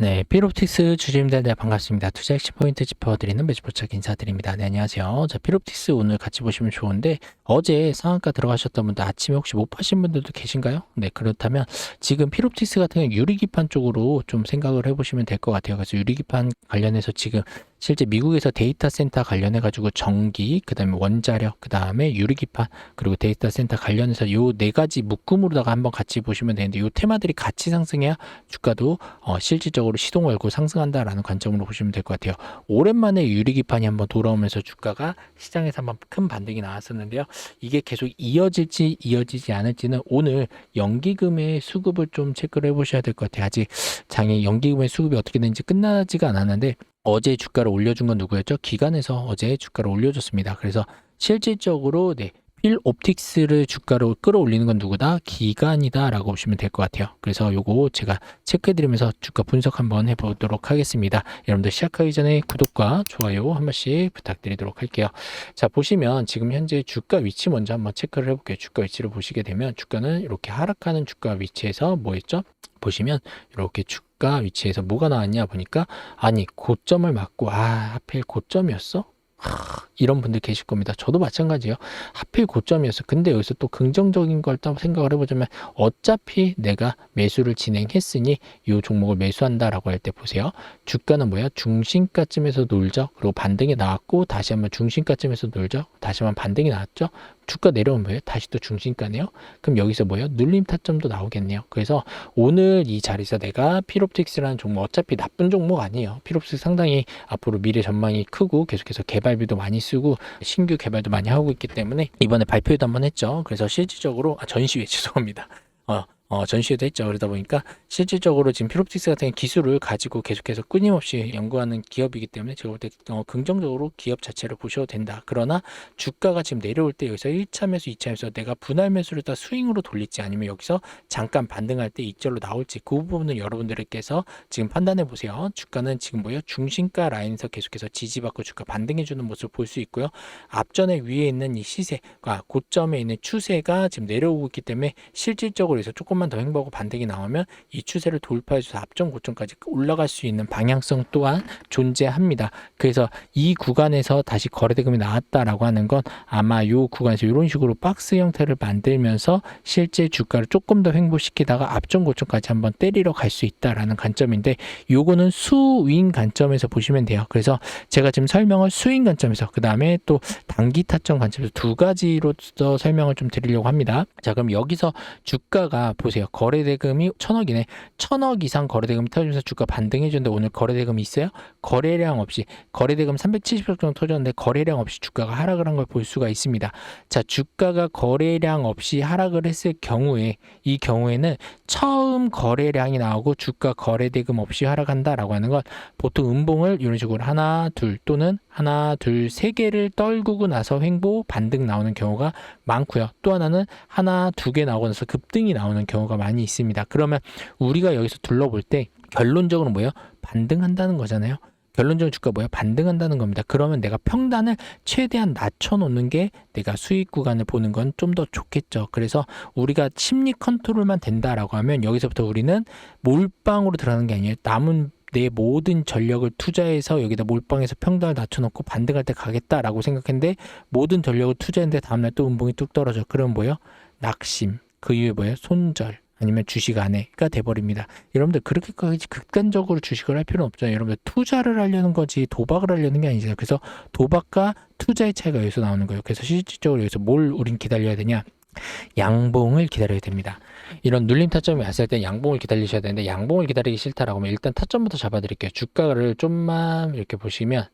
네, 피롭틱스 주주님들 네, 반갑습니다. 투자 핵심 포인트 짚어드리는 매주포착 인사드립니다. 네, 안녕하세요. 자, 피롭틱스 오늘 같이 보시면 좋은데 어제 상한가 들어가셨던 분들 아침에 혹시 못 파신 분들도 계신가요? 네, 그렇다면 지금 피롭틱스 같은 경우 유리기판 쪽으로 좀 생각을 해보시면 될 것 같아요. 그래서 유리기판 관련해서 지금 실제 미국에서 데이터 센터 관련해 가지고 전기, 그다음에 원자력, 그다음에 유리기판 그리고 데이터 센터 관련해서 요 네 가지 묶음으로다가 한번 같이 보시면 되는데 요 테마들이 같이 상승해야 주가도 어, 실질적으로 시동 걸고 상승한다라는 관점으로 보시면 될 것 같아요. 오랜만에 유리기판이 한번 돌아오면서 주가가 시장에서 한번 큰 반등이 나왔었는데요. 이게 계속 이어질지 이어지지 않을지는 오늘 연기금의 수급을 좀 체크를 해보셔야 될 것 같아요. 아직 장에 연기금의 수급이 어떻게 되는지 끝나지가 않았는데 어제 주가를 올려준 건 누구였죠? 기관에서 어제 주가를 올려줬습니다. 그래서 실질적으로 네. 필 옵틱스를 주가로 끌어올리는 건 누구다? 기관이다라고 보시면 될 것 같아요. 그래서 요거 제가 체크해드리면서 주가 분석 한번 해보도록 하겠습니다. 여러분들 시작하기 전에 구독과 좋아요 한 번씩 부탁드리도록 할게요. 자 보시면 지금 현재 주가 위치 먼저 한번 체크를 해볼게요. 주가 위치를 보시게 되면 주가는 이렇게 하락하는 주가 위치에서 뭐였죠? 보시면 이렇게 주 가 위치에서 뭐가 나왔냐 보니까 아니 고점을 맞고 아 하필 고점이었어? 하, 이런 분들 계실 겁니다. 저도 마찬가지예요. 하필 고점이었어. 근데 여기서 또 긍정적인 걸 또 생각을 해보자면 어차피 내가 매수를 진행했으니 이 종목을 매수한다라고 할 때 보세요. 주가는 뭐야? 중심가쯤에서 놀죠. 그리고 반등이 나왔고 다시 한번 중심가쯤에서 놀죠. 다시 한번 반등이 나왔죠. 주가 내려오면 뭐예요? 다시 또 중심가네요. 그럼 여기서 뭐예요? 눌림 타점도 나오겠네요. 그래서 오늘 이 자리에서 내가 피롭틱스라는 종목 어차피 나쁜 종목 아니에요. 피롭틱스 상당히 앞으로 미래 전망이 크고 계속해서 개발비도 많이 쓰고 신규 개발도 많이 하고 있기 때문에 이번에 발표회도 한번 했죠. 그래서 실질적으로 아, 전시회 죄송합니다. 어, 어, 전시회도 했죠. 그러다 보니까 실질적으로 지금 피롭틱스 같은 기술을 가지고 계속해서 끊임없이 연구하는 기업이기 때문에 제가 볼 때 어, 긍정적으로 기업 자체를 보셔도 된다. 그러나 주가가 지금 내려올 때 여기서 1차 매수, 2차 매수 내가 분할 매수를 다 스윙으로 돌릴지 아니면 여기서 잠깐 반등할 때 이절로 나올지 그 부분은 여러분들께서 지금 판단해 보세요. 주가는 지금 뭐예요? 중심가 라인에서 계속해서 지지받고 주가 반등해 주는 모습을 볼 수 있고요. 앞전에 위에 있는 이 시세가 고점에 있는 추세가 지금 내려오고 있기 때문에 실질적으로 해서 조금 만더 횡보하고 반등이 나오면 이 추세를 돌파해서 앞전 고점까지 올라갈 수 있는 방향성 또한 존재합니다. 그래서 이 구간에서 다시 거래대금이 나왔다라고 하는 건 아마 이 구간에서 이런 식으로 박스 형태를 만들면서 실제 주가를 조금 더 횡보시키다가 앞전 고점까지 한번 때리러 갈 수 있다라는 관점인데 요거는 수윙 관점에서 보시면 돼요. 그래서 제가 지금 설명을 수윙 관점에서 그 다음에 또 단기 타점 관점에서 두 가지로 서 설명을 좀 드리려고 합니다. 자 그럼 여기서 주가가 보세요. 거래대금이 천억이네. 천억 이상 거래대금이 터지면서 주가 반등해 주는데 오늘 거래대금이 있어요? 거래량 없이 거래대금 370억 정도 터졌는데 거래량 없이 주가가 하락을 한 걸 볼 수가 있습니다. 자 주가가 거래량 없이 하락을 했을 경우에 이 경우에는 처음 거래량이 나오고 주가 거래대금 없이 하락한다라고 하는 건 보통 음봉을 이런 식으로 하나 둘 또는 하나 둘 세 개를 떨구고 나서 횡보 반등 나오는 경우가 많고요. 또 하나는 하나 두 개 나오고 나서 급등이 나오는 경우가 많이 있습니다. 그러면 우리가 여기서 둘러볼 때 결론적으로 뭐예요? 반등한다는 거잖아요. 결론적으로 주가 뭐야? 반등한다는 겁니다. 그러면 내가 평단을 최대한 낮춰놓는 게 내가 수익 구간을 보는 건 좀 더 좋겠죠. 그래서 우리가 심리 컨트롤만 된다라고 하면 여기서부터 우리는 몰빵으로 들어가는 게 아니에요. 남은 내 모든 전력을 투자해서 여기다 몰빵해서 평단을 낮춰놓고 반등할 때 가겠다라고 생각했는데 모든 전력을 투자했는데 다음날 또 음봉이 뚝 떨어져. 그럼 뭐예요? 낙심. 그 이후에 뭐예요? 손절. 아니면 주식 안해가 돼버립니다. 여러분들 그렇게까지 극단적으로 주식을 할 필요는 없잖아요. 여러분들 투자를 하려는 거지 도박을 하려는 게 아니잖아요. 그래서 도박과 투자의 차이가 여기서 나오는 거예요. 그래서 실질적으로 여기서 뭘 우린 기다려야 되냐? 양봉을 기다려야 됩니다. 이런 눌림 타점이 왔을 때 양봉을 기다리셔야 되는데 양봉을 기다리기 싫다라고 하면 일단 타점부터 잡아드릴게요. 주가를 좀만 이렇게 보시면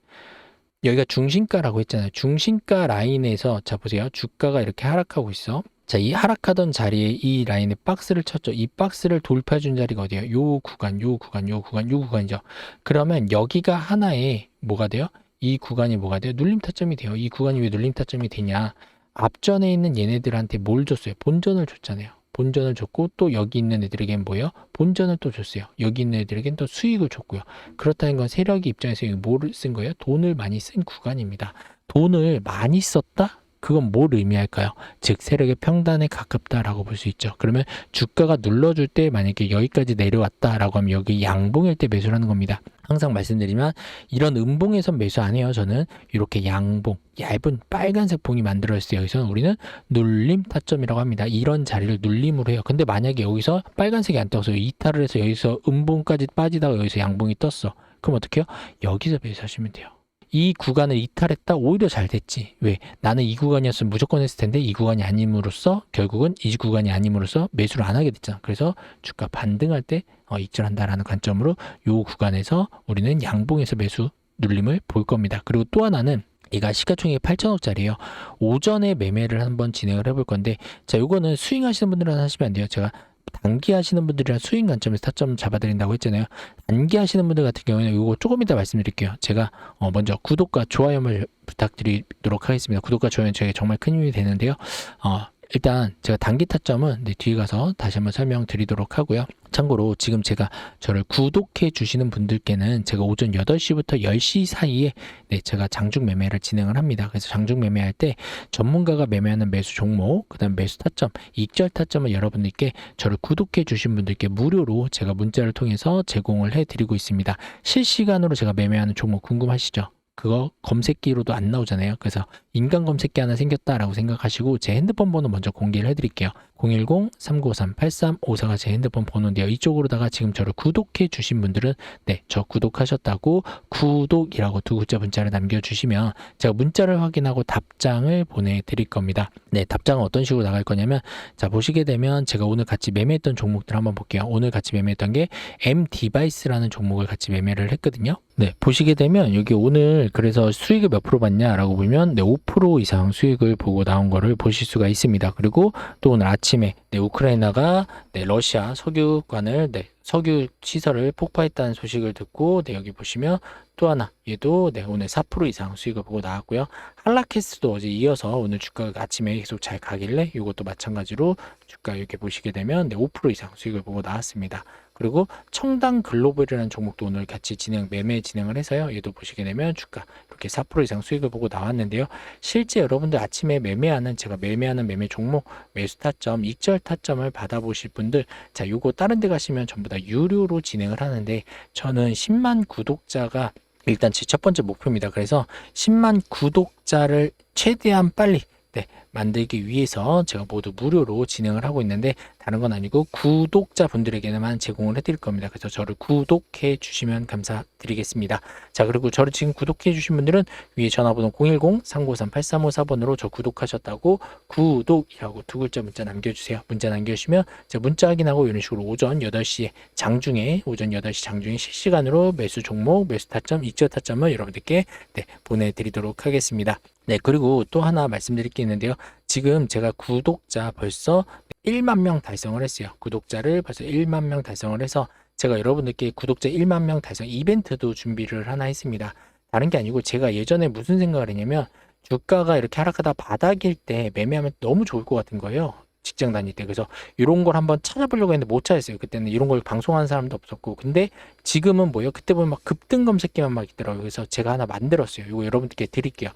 여기가 중심가라고 했잖아요. 중심가 라인에서 자 보세요. 주가가 이렇게 하락하고 있어. 자, 이 하락하던 자리에 이 라인에 박스를 쳤죠. 이 박스를 돌파해 준 자리가 어디예요? 요 구간, 요 구간, 요 구간, 요 구간이죠. 그러면 여기가 하나의 뭐가 돼요? 이 구간이 뭐가 돼요? 눌림 타점이 돼요. 이 구간이 왜 눌림 타점이 되냐? 앞전에 있는 얘네들한테 뭘 줬어요? 본전을 줬잖아요. 본전을 줬고 또 여기 있는 애들에겐 뭐예요? 본전을 또 줬어요. 여기 있는 애들에겐 또 수익을 줬고요. 그렇다는 건 세력이 입장에서 뭐를 쓴 거예요? 돈을 많이 쓴 구간입니다. 돈을 많이 썼다? 그건 뭘 의미할까요? 즉 세력의 평단에 가깝다라고 볼 수 있죠. 그러면 주가가 눌러줄 때 만약에 여기까지 내려왔다라고 하면 여기 양봉일 때 매수를 하는 겁니다. 항상 말씀드리면 이런 음봉에서 매수 안 해요. 저는 이렇게 양봉, 얇은 빨간색 봉이 만들어졌어요. 여기서는 우리는 눌림 타점이라고 합니다. 이런 자리를 눌림으로 해요. 근데 만약에 여기서 빨간색이 안 떠서 이탈을 해서 여기서 음봉까지 빠지다가 여기서 양봉이 떴어. 그럼 어떻게 해요? 여기서 매수하시면 돼요. 이 구간을 이탈했다 오히려 잘 됐지. 왜? 나는 이 구간이었으면 무조건 했을 텐데 이 구간이 아님으로써 결국은 이 구간이 아님으로써 매수를 안 하게 됐잖아. 그래서 주가 반등할 때 어, 익절한다라는 관점으로 요 구간에서 우리는 양봉에서 매수 눌림을 볼 겁니다. 그리고 또 하나는 얘가 시가총액 8천억짜리예요. 오전에 매매를 한번 진행을 해볼 건데 자 요거는 스윙 하시는 분들은 하시면 안 돼요. 제가 단기 하시는 분들이랑 스윙 관점에서 타점 잡아드린다고 했잖아요. 단기 하시는 분들 같은 경우에는 이거 조금 이따 말씀드릴게요. 제가 어 먼저 구독과 좋아요를 부탁드리도록 하겠습니다. 구독과 좋아요는 제게 정말 큰 힘이 되는데요. 어 일단 제가 단기 타점은 네, 뒤에 가서 다시 한번 설명드리도록 하고요. 참고로 지금 제가 저를 구독해 주시는 분들께는 제가 오전 8시부터 10시 사이에 네, 제가 장중 매매를 진행을 합니다. 그래서 장중 매매할 때 전문가가 매매하는 매수 종목, 그다음 매수 타점, 익절 타점을 여러분들께 저를 구독해 주신 분들께 무료로 제가 문자를 통해서 제공을 해 드리고 있습니다. 실시간으로 제가 매매하는 종목 궁금하시죠? 그거 검색기로도 안 나오잖아요. 그래서 인간 검색기 하나 생겼다라고 생각하시고 제 핸드폰 번호 먼저 공개를 해드릴게요. 010-393-8354가 제 핸드폰 번호인데요. 이쪽으로다가 지금 저를 구독해 주신 분들은 네, 저 구독하셨다고 구독이라고 두 글자 문자를 남겨주시면 제가 문자를 확인하고 답장을 보내드릴 겁니다. 네, 답장은 어떤 식으로 나갈 거냐면 자 보시게 되면 제가 오늘 같이 매매했던 종목들 한번 볼게요. 오늘 같이 매매했던 게 M 디바이스라는 종목을 같이 매매를 했거든요. 네, 보시게 되면 여기 오늘 그래서 수익을 몇 프로 봤냐라고 보면 네, 5% 이상 수익을 보고 나온 거를 보실 수가 있습니다. 그리고 또 오늘 아침에 네, 우크라이나가 네, 러시아 석유관을 네, 석유 시설을 폭파했다는 소식을 듣고 네, 여기 보시면 또 하나 얘도 네, 오늘 4% 이상 수익을 보고 나왔고요. 할라케스도 어제 이어서 오늘 주가가 아침에 계속 잘 가길래 이것도 마찬가지로 주가 이렇게 보시게 되면 네, 5% 이상 수익을 보고 나왔습니다. 그리고 청당 글로벌이라는 종목도 오늘 같이 진행 매매 진행을 해서요. 얘도 보시게 되면 주가 이렇게 4% 이상 수익을 보고 나왔는데요. 실제 여러분들 아침에 매매하는 제가 매매하는 매매 종목 매수 타점, 익절 타점을 받아보실 분들 자, 요거 다른 데 가시면 전부 다 유료로 진행을 하는데 저는 10만 구독자가 일단 제 첫 번째 목표입니다. 그래서 10만 구독자를 최대한 빨리 네, 만들기 위해서 제가 모두 무료로 진행을 하고 있는데 다른 건 아니고 구독자 분들에게만 제공을 해드릴 겁니다. 그래서 저를 구독해 주시면 감사드리겠습니다. 자 그리고 저를 지금 구독해 주신 분들은 위에 전화번호 010-393-8354번으로 저 구독하셨다고 구독이라고 두 글자 문자 남겨주세요. 문자 남겨주시면 제가 문자 확인하고 이런 식으로 오전 8시에 장중에 오전 8시 장중에 실시간으로 매수 종목, 매수 타점, 익절 타점을 여러분들께 네, 보내드리도록 하겠습니다. 네, 그리고 또 하나 말씀드릴 게 있는데요. 지금 제가 구독자 벌써 1만 명 달성을 했어요. 구독자를 벌써 1만 명 달성을 해서 제가 여러분들께 구독자 1만 명 달성 이벤트도 준비를 하나 했습니다. 다른 게 아니고 제가 예전에 무슨 생각을 했냐면 주가가 이렇게 하락하다 바닥일 때 매매하면 너무 좋을 것 같은 거예요. 직장 다닐 때. 그래서 이런 걸 한번 찾아보려고 했는데 못 찾았어요. 그때는 이런 걸 방송하는 사람도 없었고. 근데 지금은 뭐예요? 그때 보면 막 급등 검색기만 막 있더라고요. 그래서 제가 하나 만들었어요. 이거 여러분들께 드릴게요.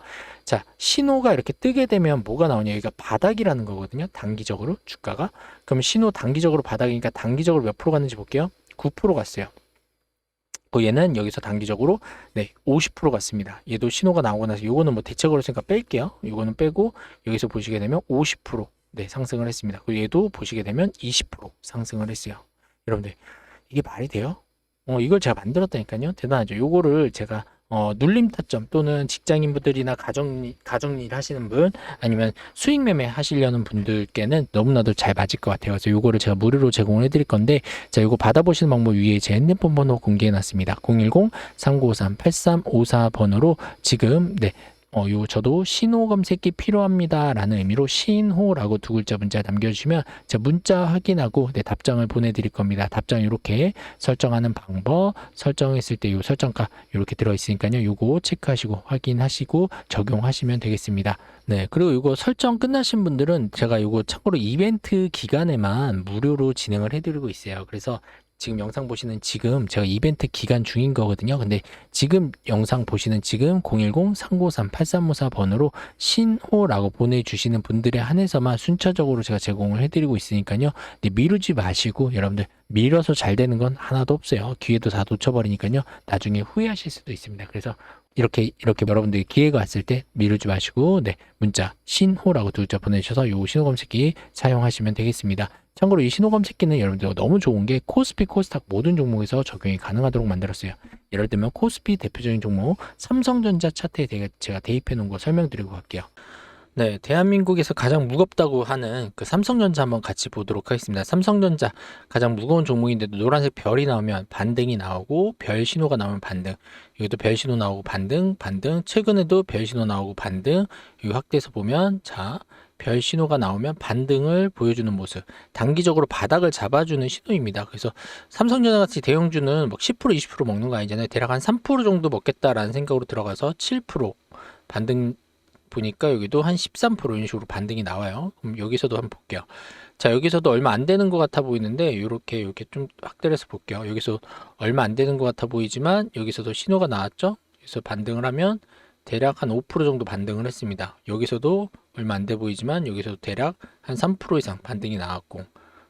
자, 신호가 이렇게 뜨게 되면 뭐가 나오냐? 여기가 바닥이라는 거거든요. 단기적으로 주가가. 그럼 신호 단기적으로 바닥이니까 단기적으로 몇 프로 갔는지 볼게요. 9% 갔어요. 그 얘는 여기서 단기적으로 네, 50% 갔습니다. 얘도 신호가 나오고 나서 요거는 뭐 대책으로 쓰니까 뺄게요. 요거는 빼고 여기서 보시게 되면 50% 네, 상승을 했습니다. 그리고 얘도 보시게 되면 20% 상승을 했어요. 여러분들 이게 말이 돼요? 어, 이걸 제가 만들었다니까요. 대단하죠. 요거를 제가 어, 눌림 타점 또는 직장인분들이나 가정 가정일 하시는 분 아니면 수익 매매 하시려는 분들께는 너무나도 잘 맞을 것 같아요. 그래서 요거를 제가 무료로 제공을 해드릴 건데 자 요거 받아보시는 방법 위에 제 핸드폰 번호 공개해놨습니다. 010-3953-8354번호로 지금 네 어, 요, 저도 신호 검색기 필요합니다. 라는 의미로 신호라고 두 글자 문자 남겨주시면 제가 문자 확인하고 네, 답장을 보내드릴 겁니다. 답장 이렇게 설정하는 방법, 설정했을 때 요 설정가 이렇게 들어있으니까요. 요거 체크하시고 확인하시고 적용하시면 되겠습니다. 네, 그리고 이거 설정 끝나신 분들은 제가 이거 참고로 이벤트 기간에만 무료로 진행을 해드리고 있어요. 그래서 지금 영상 보시는 지금 제가 이벤트 기간 중인 거거든요. 근데 지금 영상 보시는 지금 010-393-8354 번호로 신호라고 보내주시는 분들에 한해서만 순차적으로 제가 제공을 해드리고 있으니까요. 근데 미루지 마시고 여러분들 밀어서 잘 되는 건 하나도 없어요. 기회도 다 놓쳐버리니까요. 나중에 후회하실 수도 있습니다. 그래서 이렇게 이렇게 여러분들이 기회가 왔을 때 미루지 마시고 네 문자 신호라고 두 글자 보내주셔서 요 신호 검색기 사용하시면 되겠습니다. 참고로 이 신호 검색기는 여러분들 너무 좋은 게 코스피 코스닥 모든 종목에서 적용이 가능하도록 만들었어요. 예를 들면 코스피 대표적인 종목 삼성전자 차트에 제가 대입해 놓은 거 설명드리고 갈게요. 네, 대한민국에서 가장 무겁다고 하는 그 삼성전자 한번 같이 보도록 하겠습니다. 삼성전자 가장 무거운 종목인데도 노란색 별이 나오면 반등이 나오고 별 신호가 나오면 반등. 여기도 별 신호 나오고 반등, 반등. 최근에도 별 신호 나오고 반등. 이 확대해서 보면 자, 별 신호가 나오면 반등을 보여주는 모습. 단기적으로 바닥을 잡아주는 신호입니다. 그래서 삼성전자 같이 대형주는 막 10% 20% 먹는 거 아니잖아요. 대략 한 3% 정도 먹겠다라는 생각으로 들어가서 7% 반등 보니까 여기도 한 13% 이런 식으로 반등이 나와요. 그럼 여기서도 한번 볼게요. 자, 여기서도 얼마 안 되는 것 같아 보이는데 이렇게 이렇게 좀 확대를 해서 볼게요. 여기서 얼마 안 되는 것 같아 보이지만 여기서도 신호가 나왔죠. 그래서 반등을 하면 대략 한 5% 정도 반등을 했습니다. 여기서도 얼마 안 돼 보이지만 여기서도 대략 한 3% 이상 반등이 나왔고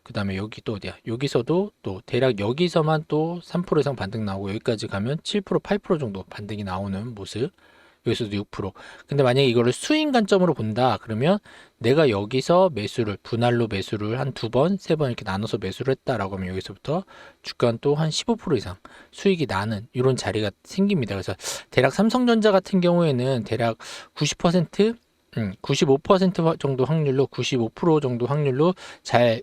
그 다음에 여기 또 어디야? 여기서도 또 대략 여기서만 또 3% 이상 반등 나오고 여기까지 가면 7% 8% 정도 반등이 나오는 모습 여기서도 6%. 근데 만약에 이거를 수익 관점으로 본다 그러면 내가 여기서 매수를 분할로 매수를 한 두 번, 세 번 이렇게 나눠서 매수를 했다라고 하면 여기서부터 주가는 또 한 15% 이상 수익이 나는 이런 자리가 생깁니다. 그래서 대략 삼성전자 같은 경우에는 대략 90% 음, 95% 정도 확률로 95% 정도 확률로 잘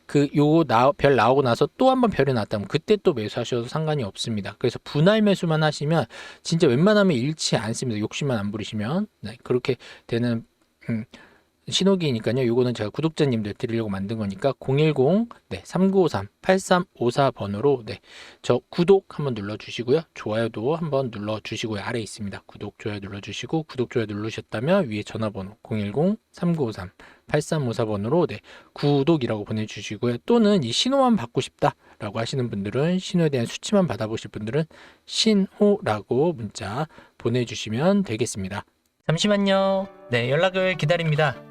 그 요 별 나오고 나서 또 한 번 별이 나왔다면 그때 또 매수하셔도 상관이 없습니다. 그래서 분할 매수만 하시면 진짜 웬만하면 잃지 않습니다. 욕심만 안 부리시면. 네, 그렇게 되는 음, 신호기니까요. 요거는 제가 구독자님들 드리려고 만든 거니까 010 네, 3953 8354 번호로 네. 저 구독 한번 눌러 주시고요. 좋아요도 한번 눌러 주시고요. 아래 있습니다. 구독 좋아요 눌러 주시고 구독 좋아요 누르셨다면 위에 전화번호 010 3953 8354번으로 네, 구독이라고 보내 주시고요. 또는 이 신호만 받고 싶다라고 하시는 분들은 신호에 대한 수치만 받아보실 분들은 신호라고 문자 보내주시면 되겠습니다. 잠시만요. 네, 연락을 기다립니다.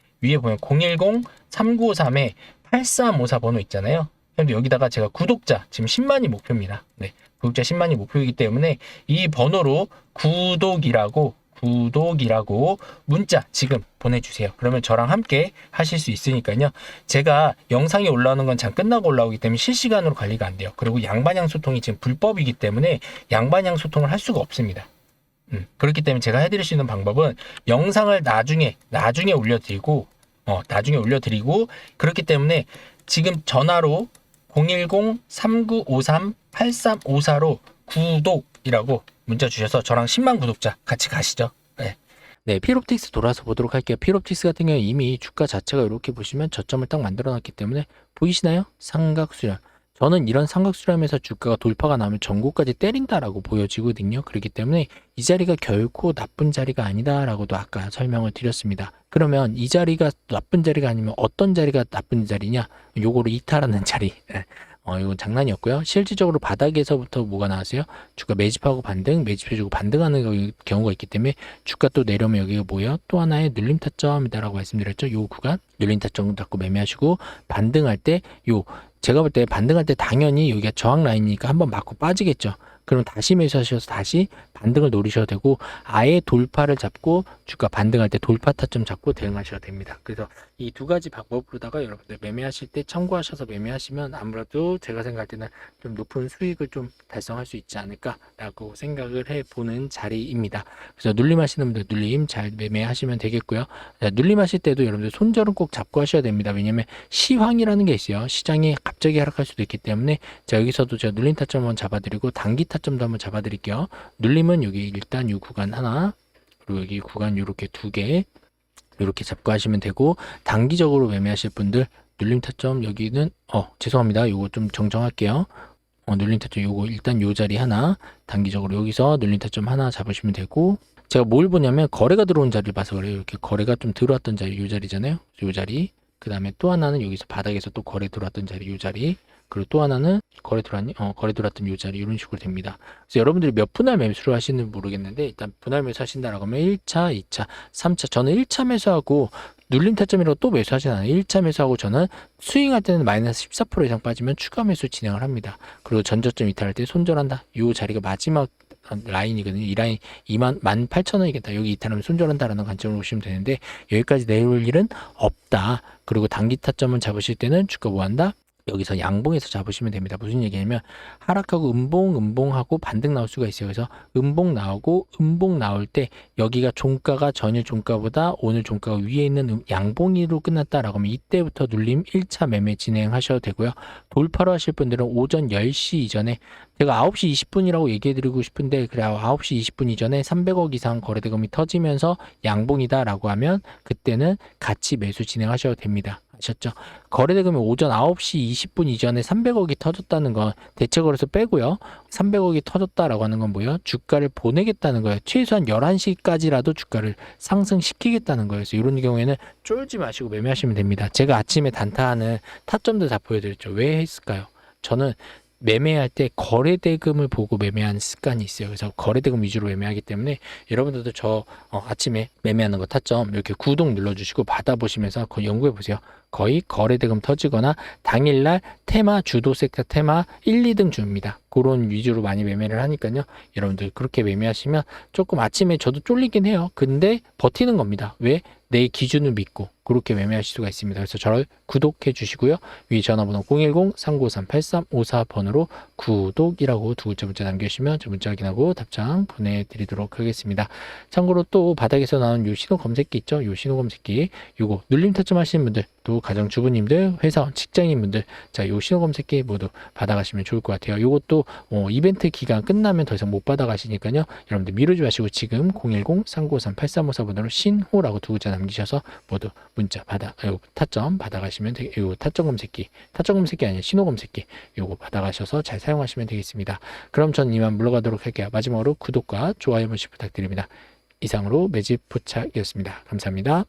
위에 보면 010-3953에 8354 번호 있잖아요 형님들 여기다가 제가 구독자 지금 10만이 목표입니다 네 구독자 10만이 목표이기 때문에 이 번호로 구독이라고 구독이라고 문자 지금 보내주세요. 그러면 저랑 함께 하실 수 있으니까요. 제가 영상이 올라오는 건장 끝나고 올라오기 때문에 실시간으로 관리가 안 돼요. 그리고 양반양 소통이 지금 불법이기 때문에 양반양 소통을 할 수가 없습니다. 음, 그렇기 때문에 제가 해드릴 수 있는 방법은 영상을 나중에 나중에 올려드리고 어, 나중에 올려드리고 그렇기 때문에 지금 전화로 010-3953-8354로 구독이라고 문자 주셔서 저랑 10만 구독자 같이 가시죠. 네. 네, 필옵틱스 돌아서 보도록 할게요. 필옵틱스 같은 경우 이미 주가 자체가 이렇게 보시면 저점을 딱 만들어 놨기 때문에 보이시나요? 삼각 수렴. 저는 이런 삼각수렴에서 주가가 돌파가 나면 전고까지 때린다라고 보여지거든요. 그렇기 때문에 이 자리가 결코 나쁜 자리가 아니다라고도 아까 설명을 드렸습니다. 그러면 이 자리가 나쁜 자리가 아니면 어떤 자리가 나쁜 자리냐? 요거를 이탈하는 자리. 네. 어, 이건 장난이었고요. 실질적으로 바닥에서부터 뭐가 나왔어요? 주가 매집하고 반등, 매집해주고 반등하는 경우가 있기 때문에 주가 또 내려오면 여기가 뭐예요? 또 하나의 눌림 타점이다라고 말씀드렸죠. 요 구간 눌림 타점 잡고 매매하시고 반등할 때 요 제가 볼 때 반등할 때 당연히 여기가 저항 라인이니까 한번 맞고 빠지겠죠. 그럼 다시 매수하셔서 다시 반등을 노리셔도 되고 아예 돌파를 잡고 주가 반등할 때 돌파 타점 잡고 대응하셔도 됩니다. 그래서 이 두 가지 방법으로다가 여러분들 매매하실 때 참고하셔서 매매하시면 아무래도 제가 생각할 때는 좀 높은 수익을 좀 달성할 수 있지 않을까라고 생각을 해보는 자리입니다. 그래서 눌림하시는 분들 눌림 잘 매매하시면 되겠고요. 눌림하실 때도 여러분들 손절은 꼭 잡고 하셔야 됩니다. 왜냐면 시황이라는 게 있어요. 시장이 갑자기 하락할 수도 있기 때문에 자 여기서도 제가 눌림 타점 한번 잡아드리고 단기 타점도 한번 잡아드릴게요. 눌림은 여기 일단 이 구간 하나 그리고 여기 구간 이렇게 두 개 이렇게 잡고 하시면 되고 단기적으로 매매하실 분들 눌림 타점 여기는 어 죄송합니다. 요거 좀 정정할게요. 어, 눌림 타점 요거 일단 요 자리 하나 단기적으로 여기서 눌림 타점 하나 잡으시면 되고 제가 뭘 보냐면 거래가 들어온 자리를 봐서 그래요. 이렇게 거래가 좀 들어왔던 자리 요 자리잖아요. 요 자리. 그 다음에 또 하나는 여기서 바닥에서 또 거래 들어왔던 자리 요 자리 그리고 또 하나는 거래 들어왔니? 어, 거래 들어왔던 요 자리 이런 식으로 됩니다. 그래서 여러분들이 몇 분할 매수를 하시는 모르겠는데 일단 분할 매수 하신다라고 하면 1차, 2차, 3차 저는 1차 매수하고 눌림 타점이라고 또 매수하진 않아요. 1차 매수하고 저는 스윙할 때는 마이너스 14% 이상 빠지면 추가 매수 진행을 합니다. 그리고 전저점 이탈할 때 손절한다. 요 자리가 마지막 라인이거든요. 이 라인 2만 18,000원이겠다. 여기 이탈하면 손절한다라는 관점으로 보시면 되는데 여기까지 내려올 일은 없다. 그리고 단기 타점을 잡으실 때는 주가 뭐 한다? 여기서 양봉에서 잡으시면 됩니다. 무슨 얘기냐면 하락하고 음봉, 음봉하고 반등 나올 수가 있어요. 그래서 음봉 나오고 음봉 나올 때 여기가 종가가 전일 종가보다 오늘 종가가 위에 있는 음, 양봉이로 끝났다라고 하면 이때부터 눌림 1차 매매 진행하셔도 되고요. 돌파로 하실 분들은 오전 10시 이전에 제가 9시 20분이라고 얘기해 드리고 싶은데 그래 9시 20분 이전에 300억 이상 거래대금이 터지면서 양봉이다라고 하면 그때는 같이 매수 진행하셔도 됩니다. 하셨죠. 거래대금이 오전 9시 20분 이전에 300억이 터졌다는 건 대체거래소 빼고요. 300억이 터졌다라고 하는 건 뭐예요? 주가를 보내겠다는 거예요. 최소한 11시까지라도 주가를 상승시키겠다는 거예요. 그래서 이런 경우에는 쫄지 마시고 매매하시면 됩니다. 제가 아침에 단타하는 타점들 다 보여드렸죠. 왜 했을까요? 저는 매매할 때 거래 대금을 보고 매매하는 습관이 있어요. 그래서 거래 대금 위주로 매매하기 때문에 여러분들도 저 어, 아침에 매매하는 거 타점 이렇게 구독 눌러주시고 받아보시면서 거 연구해 보세요. 거의 거래 대금 터지거나 당일날 테마 주도 섹터 테마 1, 2등 줍니다. 그런 위주로 많이 매매를 하니까요. 여러분들 그렇게 매매하시면 조금 아침에 저도 쫄리긴 해요. 근데 버티는 겁니다. 왜? 내 기준을 믿고 그렇게 매매하실 수가 있습니다. 그래서 저를 구독해 주시고요. 위 전화번호 010-3953-8354번으로 구독이라고 두 글자 문자 남겨주시면 저 문자 확인하고 답장 보내드리도록 하겠습니다. 참고로 또 바닥에서 나온 요 신호 검색기 있죠? 요 신호 검색기 요거 눌림 타점 하시는 분들 또 가정주부님들 회사원 직장인분들 자 요 신호 검색기 모두 받아가시면 좋을 것 같아요. 요것도 어, 이벤트 기간 끝나면 더 이상 못 받아가시니까요. 여러분들 미루지 마시고 지금 010-3953-8354번으로 신호라고 두 글자 남기셔서 모두 문자 받아 요 타점 받아가시면 되, 요 타점 검색기 타점 검색기 아니라 신호 검색기 요거 받아가셔서 잘 사용하시면 되겠습니다. 그럼 전 이만 물러가도록 할게요. 마지막으로 구독과 좋아요 한 번씩 부탁드립니다. 이상으로 매집 포착이었습니다. 감사합니다.